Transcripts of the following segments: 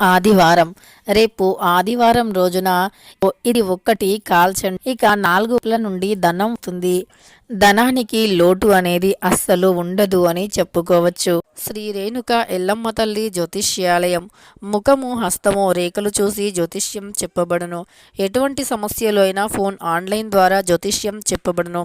ఆదివారం రేపు ఆదివారం రోజున ఇది ఒక్కటి కాల్చండి. ఇక నాలుగుల నుండి ధనం వస్తుంది. ధనానికి లోటు అనేది అస్సలు ఉండదు అని చెప్పుకోవచ్చు. శ్రీ రేణుక ఎల్లమ్మ తల్లి జ్యోతిష్యాలయం. ముఖము హస్తము రేఖలు చూసి జ్యోతిష్యం చెప్పబడును. ఎటువంటి సమస్యలు అయినా ఫోన్ ఆన్లైన్ ద్వారా జ్యోతిష్యం చెప్పబడును.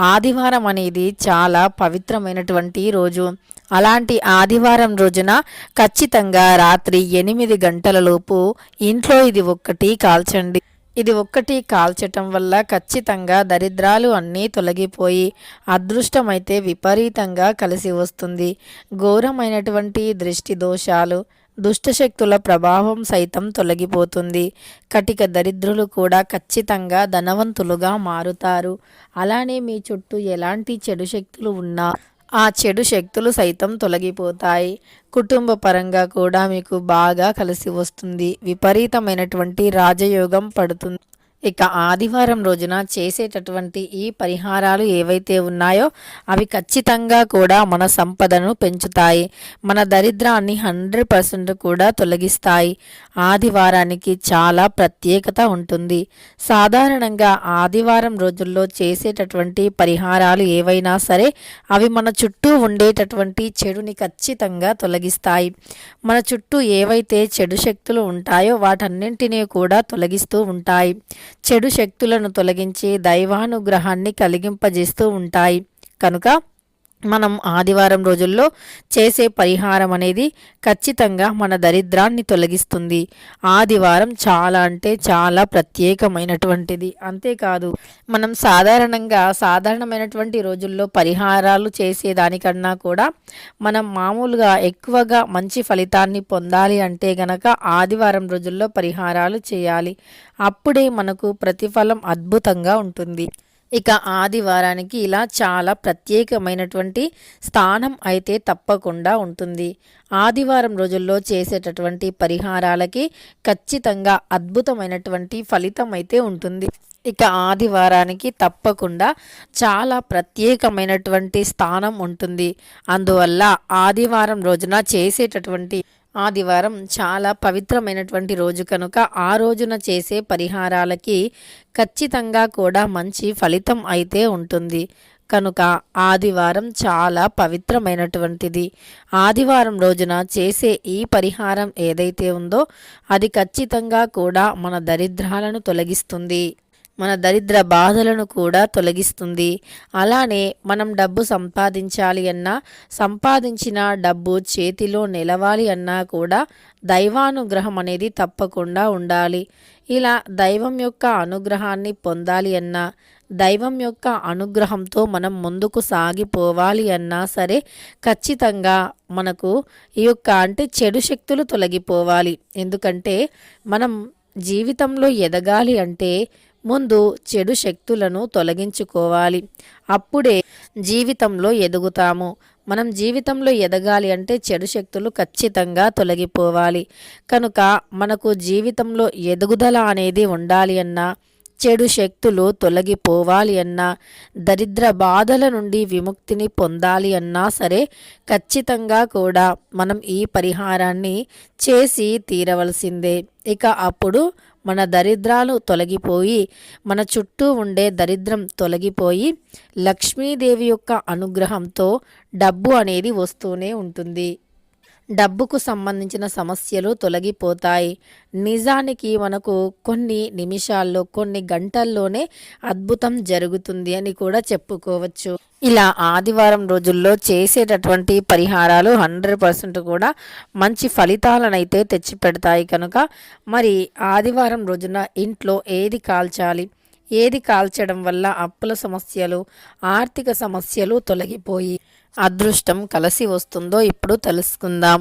ఆదివారం అనేది చాలా పవిత్రమైనటువంటి రోజు. అలాంటి ఆదివారం రోజున ఖచ్చితంగా రాత్రి ఎనిమిది గంటలలోపు ఇంట్లో ఇది ఒక్కటి కాల్చండి. ఇది ఒక్కటి కాల్చటం వల్ల ఖచ్చితంగా దరిద్రాలు అన్నీ తొలగిపోయి అదృష్టమైతే విపరీతంగా కలిసి వస్తుంది. ఘోరమైనటువంటి దృష్టి దోషాలు దుష్టశక్తుల ప్రభావం సైతం తొలగిపోతుంది. కటిక దరిద్రులు కూడా ఖచ్చితంగా ధనవంతులుగా మారుతారు. అలానే మీ చుట్టూ ఎలాంటి చెడు శక్తులు ఉన్నా ఆ చెడు శక్తులు సైతం తొలగిపోతాయి. కుటుంబ పరంగా కూడా మీకు బాగా కలిసి వస్తుంది. విపరీతమైనటువంటి రాజయోగం పడుతుంది. ఇక ఆదివారం రోజున చేసేటటువంటి ఈ పరిహారాలు ఏవైతే ఉన్నాయో అవి ఖచ్చితంగా కూడా మన సంపదను పెంచుతాయి. మన దరిద్రాన్ని హండ్రెడ్ పర్సెంట్ కూడా తొలగిస్తాయి. ఆదివారానికి చాలా ప్రత్యేకత ఉంటుంది. సాధారణంగా ఆదివారం రోజుల్లో చేసేటటువంటి పరిహారాలు ఏవైనా సరే అవి మన చుట్టూ ఉండేటటువంటి చెడుని ఖచ్చితంగా తొలగిస్తాయి. మన చుట్టూ ఏవైతే చెడు శక్తులు ఉంటాయో వాటన్నింటినీ కూడా తొలగిస్తూ ఉంటాయి. చెడు శక్తులను తొలగించి దైవానుగ్రహాన్ని కలిగింపజేస్తూ ఉంటాయి. కనుక మనం ఆదివారం రోజుల్లో చేసే పరిహారం అనేది ఖచ్చితంగా మన దరిద్రాన్ని తొలగిస్తుంది. ఆదివారం చాలా అంటే చాలా ప్రత్యేకమైనటువంటిది. అంతేకాదు మనం సాధారణంగా సాధారణమైనటువంటి రోజుల్లో పరిహారాలు చేసేదానికన్నా కూడా మనం మామూలుగా ఎక్కువగా మంచి ఫలితాన్ని పొందాలి అంటే గనక ఆదివారం రోజుల్లో పరిహారాలు చేయాలి. అప్పుడే మనకు ప్రతిఫలం అద్భుతంగా ఉంటుంది. ఇక ఆదివారానికి ఇలా చాలా ప్రత్యేకమైనటువంటి స్థానం అయితే తప్పకుండా ఉంటుంది. ఆదివారం రోజుల్లో చేసేటటువంటి పరిహారాలకి ఖచ్చితంగా అద్భుతమైనటువంటి ఫలితం అయితే ఉంటుంది. ఇక ఆదివారానికి తప్పకుండా చాలా ప్రత్యేకమైనటువంటి స్థానం ఉంటుంది. అందువల్ల ఆదివారం రోజున చేసేటటువంటి ఆదివారం చాలా పవిత్రమైనటువంటి రోజు కనుక ఆ రోజున చేసే పరిహారాలకి ఖచ్చితంగా కూడా మంచి ఫలితం అయితే ఉంటుంది. కనుక ఆదివారం చాలా పవిత్రమైనటువంటిది. ఆదివారం రోజున చేసే ఈ పరిహారం ఏదైతే ఉందో అది ఖచ్చితంగా కూడా మన దరిద్రాలను తొలగిస్తుంది. మన దరిద్ర బాధలను కూడా తొలగిస్తుంది. అలానే మనం డబ్బు సంపాదించాలి అన్నా సంపాదించిన డబ్బు చేతిలో నిలవాలి అన్నా కూడా దైవానుగ్రహం అనేది తప్పకుండా ఉండాలి. ఇలా దైవం యొక్క అనుగ్రహాన్ని పొందాలి అన్నా దైవం యొక్క అనుగ్రహంతో మనం ముందుకు సాగిపోవాలి అన్నా సరే ఖచ్చితంగా మనకు ఈ యొక్క అంటే చెడు శక్తులు తొలగిపోవాలి. ఎందుకంటే మనం జీవితంలో ఎదగాలి అంటే ముందు చెడు శక్తులను తొలగించుకోవాలి. అప్పుడే జీవితంలో ఎదుగుతాము. మనం జీవితంలో ఎదగాలి అంటే చెడు శక్తులు ఖచ్చితంగా తొలగిపోవాలి. కనుక మనకు జీవితంలో ఎదుగుదల అనేది ఉండాలి అన్నా చెడు శక్తులు తొలగిపోవాలి అన్నా దరిద్ర బాధల నుండి విముక్తిని పొందాలి అన్నా సరే ఖచ్చితంగా కూడా మనం ఈ పరిహారాన్ని చేసి తీరవలసిందే. ఇక అప్పుడు మన దరిద్రాలు తొలగిపోయి మన చుట్టూ ఉండే దరిద్రం తొలగిపోయి లక్ష్మీదేవి యొక్క అనుగ్రహంతో డబ్బు అనేది వస్తూనే ఉంటుంది. డబ్బుకు సంబంధించిన సమస్యలు తొలగిపోతాయి. నిజానికి మనకు కొన్ని నిమిషాల్లో కొన్ని గంటల్లోనే అద్భుతం జరుగుతుంది అని కూడా చెప్పుకోవచ్చు. ఇలా ఆదివారం రోజుల్లో చేసేటటువంటి పరిహారాలు హండ్రెడ్ పర్సెంట్ కూడా మంచి ఫలితాలనైతే తెచ్చిపెడతాయి కనుక మరి ఆదివారం రోజున ఇంట్లో ఏది కాల్చాలి? ఏది కాల్చడం వల్ల అప్పుల సమస్యలు ఆర్థిక సమస్యలు తొలగిపోయి అదృష్టం కలిసి వస్తుందో ఇప్పుడు తెలుసుకుందాం.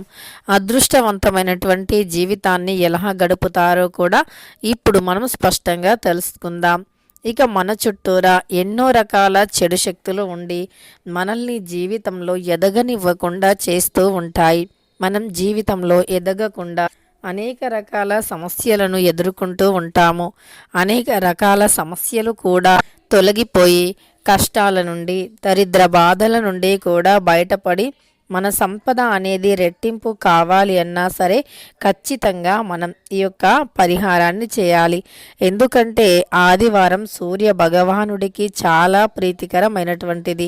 అదృష్టవంతమైనటువంటి జీవితాన్ని ఎలా గడుపుతారో కూడా ఇప్పుడు మనం స్పష్టంగా తెలుసుకుందాం. ఇక మన చుట్టూరా ఎన్నో రకాల చెడు శక్తులు ఉండి మనల్ని జీవితంలో ఎదగనివ్వకుండా చేస్తూ ఉంటాయి. మనం జీవితంలో ఎదగకుండా అనేక రకాల సమస్యలను ఎదుర్కొంటూ ఉంటాము. అనేక రకాల సమస్యలు కూడా తొలగిపోయి కష్టాల నుండి దరిద్ర బాధల నుండి కూడా బయటపడి మన సంపద అనేది రెట్టింపు కావాలి అన్నా సరే ఖచ్చితంగా మనం ఈ యొక్క పరిహారాన్ని చేయాలి. ఎందుకంటే ఆదివారం సూర్య భగవానుడికి చాలా ప్రీతికరమైనటువంటిది.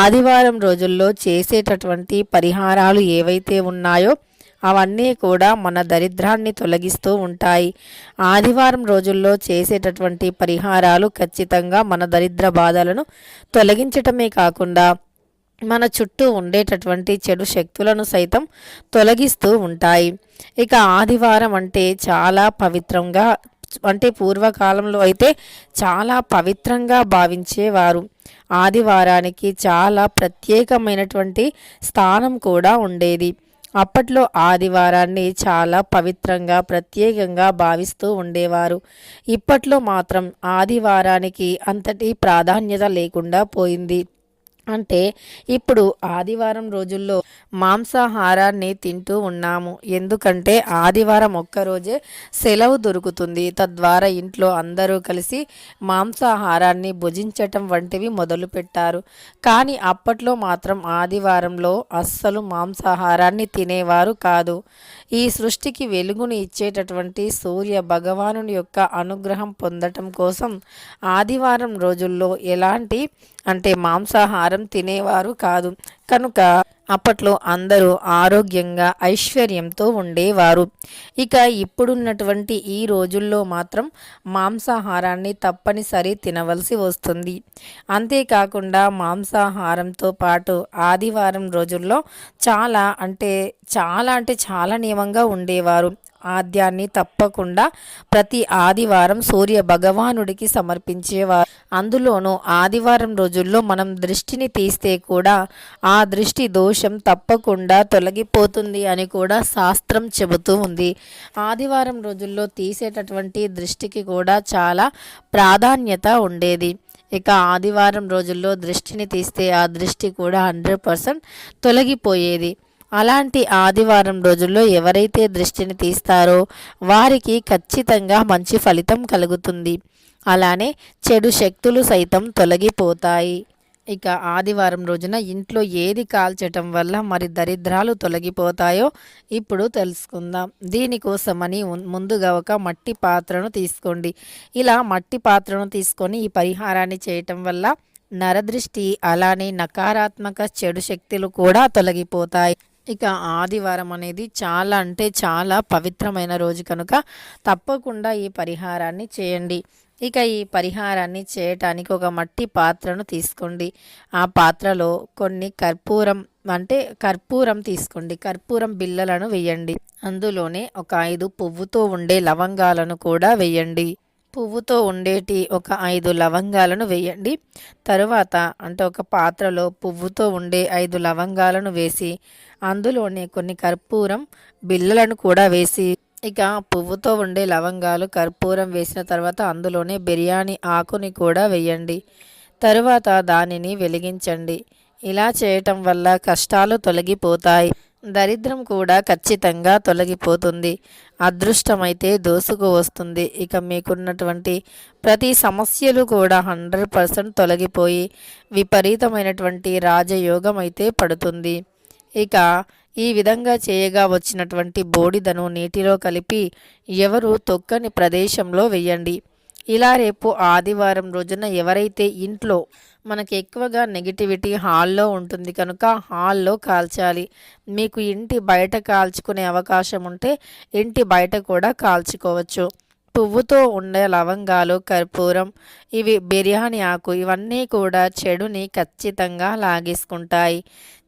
ఆదివారం రోజుల్లో చేసేటటువంటి పరిహారాలు ఏవైతే ఉన్నాయో అవన్నీ కూడా మన దరిద్రాన్ని తొలగిస్తూ ఉంటాయి. ఆదివారం రోజుల్లో చేసేటటువంటి పరిహారాలు ఖచ్చితంగా మన దరిద్ర బాధలను తొలగించటమే కాకుండా మన చుట్టూ ఉండేటటువంటి చెడు శక్తులను సైతం తొలగిస్తూ ఉంటాయి. ఇక ఆదివారం అంటే చాలా పవిత్రంగా అంటే పూర్వకాలంలో అయితే చాలా పవిత్రంగా భావించేవారు. ఆదివారానికి చాలా ప్రత్యేకమైనటువంటి స్థానం కూడా ఉండేది. అప్పట్లో ఆదివారాన్ని చాలా పవిత్రంగా ప్రత్యేకంగా భావిస్తూ ఉండేవారు. ఇప్పట్లో మాత్రం ఆదివారానికి అంతటి ప్రాధాన్యత లేకుండా పోయింది. అంటే ఇప్పుడు ఆదివారం రోజుల్లో మాంసాహారాన్ని తింటూ ఉన్నాము. ఎందుకంటే ఆదివారం ఒక్కరోజే సెలవు దొరుకుతుంది. తద్వారా ఇంట్లో అందరూ కలిసి మాంసాహారాన్ని భుజించటం వంటివి మొదలుపెట్టారు కానీ అప్పట్లో మాత్రం ఆదివారంలో అస్సలు మాంసాహారాన్ని తినేవారు కాదు. ఈ సృష్టికి వెలుగుని ఇచ్చేటటువంటి సూర్య భగవానుని యొక్క అనుగ్రహం పొందటం కోసం ఆదివారం రోజుల్లో ఎలాంటి అంటే మాంసాహారం తినేవారు కాదు. కనుక అప్పట్లో అందరూ ఆరోగ్యంగా ఐశ్వర్యంతో ఉండేవారు. ఇక ఇప్పుడున్నటువంటి ఈ రోజుల్లో మాత్రం మాంసాహారాన్ని తప్పనిసరి తినవలసి వస్తుంది. అంతేకాకుండా మాంసాహారంతో పాటు ఆదివారం రోజుల్లో చాలా అంటే చాలా అంటే చాలా నియమంగా ఉండేవారు. ఆద్యాన్ని తప్పకుండా ప్రతి ఆదివారం సూర్య భగవానుడికి సమర్పించేవారు. అందులోనూ ఆదివారం రోజుల్లో మనం దృష్టిని తీస్తే కూడా ఆ దృష్టి దోషం తప్పకుండా తొలగిపోతుంది అని కూడా శాస్త్రం చెబుతూ ఉంది. ఆదివారం రోజుల్లో తీసేటటువంటి దృష్టికి కూడా చాలా ప్రాధాన్యత ఉండేది. ఇక ఆదివారం రోజుల్లో దృష్టిని తీస్తే ఆ దృష్టి కూడా హండ్రెడ్ పర్సెంట్ తొలగిపోయేది. అలాంటి ఆదివారం రోజుల్లో ఎవరైతే దృష్టిని తీస్తారో వారికి ఖచ్చితంగా మంచి ఫలితం కలుగుతుంది. అలానే చెడు శక్తులు సైతం తొలగిపోతాయి. ఇక ఆదివారం రోజున ఇంట్లో ఏది కాల్చటం వల్ల మరి దరిద్రాలు తొలగిపోతాయో ఇప్పుడు తెలుసుకుందాం. దీనికోసమని ముందుగా ఒక మట్టి పాత్రను తీసుకోండి. ఇలా మట్టి పాత్రను తీసుకొని ఈ పరిహారాన్ని చేయటం వల్ల నరదృష్టి అలానే నకారాత్మక చెడు శక్తులు కూడా తొలగిపోతాయి. ఇక ఆదివారం అనేది చాలా అంటే చాలా పవిత్రమైన రోజు కనుక తప్పకుండా ఈ పరిహారాన్ని చేయండి. ఇక ఈ పరిహారాన్ని చేయటానికి ఒక మట్టి పాత్రను తీసుకోండి. ఆ పాత్రలో కొన్ని కర్పూరం అంటే కర్పూరం తీసుకోండి. కర్పూరం బిళ్ళలను వేయండి. అందులోనే ఒక ఐదు పువ్వుతో ఉండే లవంగాలను కూడా వేయండి. పువ్వుతో ఉండేటి ఒక ఐదు లవంగాలను వేయండి. తరువాత అంటే ఒక పాత్రలో పువ్వుతో ఉండే ఐదు లవంగాలను వేసి అందులోనే కొన్ని కర్పూరం బిళ్ళలను కూడా వేసి ఇక పువ్వుతో ఉండే లవంగాలు కర్పూరం వేసిన తర్వాత అందులోనే బిర్యానీ ఆకుని కూడా వేయండి. తరువాత దానిని వెలిగించండి. ఇలా చేయటం వల్ల కష్టాలు తొలగిపోతాయి. దరిద్రం కూడా ఖచ్చితంగా తొలగిపోతుంది. అదృష్టమైతే దోసుకు వస్తుంది. ఇక మీకున్నటువంటి ప్రతి సమస్యలు కూడా హండ్రెడ్ పర్సెంట్ తొలగిపోయి విపరీతమైనటువంటి రాజయోగం అయితే పడుతుంది. ఇక ఈ విధంగా చేయగా వచ్చినటువంటి బోడిదను నీటిలో కలిపి ఎవరు తొక్కని ప్రదేశంలో వెయ్యండి ఇలా రేపు ఆదివారం రోజున ఎవరైతే ఇంట్లో మనకి ఎక్కువగా నెగిటివిటీ హాల్లో ఉంటుంది కనుక హాల్లో కాల్చాలి. మీకు ఇంటి బయట కాల్చుకునే అవకాశం ఉంటే ఇంటి బయట కూడా కాల్చుకోవచ్చు. పువ్వుతో ఉండే లవంగాలు కర్పూరం ఇవి బిర్యానీ ఆకు ఇవన్నీ కూడా చెడుని ఖచ్చితంగా లాగేసుకుంటాయి.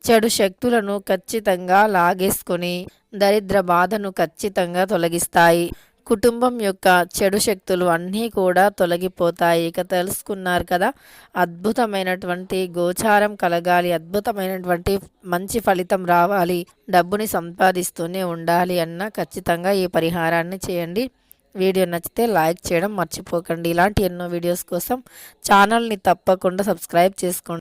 చెడు శక్తులను ఖచ్చితంగా లాగేసుకుని దరిద్ర బాధను ఖచ్చితంగా తొలగిస్తాయి. కుటుంబం యొక్క చెడు శక్తులు అన్నీ కూడా తొలగిపోతాయి. ఇక తెలుసుకున్నారు కదా అద్భుతమైనటువంటి గోచారం కలగాలి అద్భుతమైనటువంటి మంచి ఫలితం రావాలి డబ్బుని సంపాదిస్తూనే ఉండాలి అన్న ఖచ్చితంగా ఈ పరిహారాన్ని చేయండి. వీడియో నచ్చితే లైక్ చేయడం మర్చిపోకండి. ఇలాంటి ఎన్నో వీడియోస్ కోసం ఛానల్ని తప్పకుండా సబ్స్క్రైబ్ చేసుకోండి.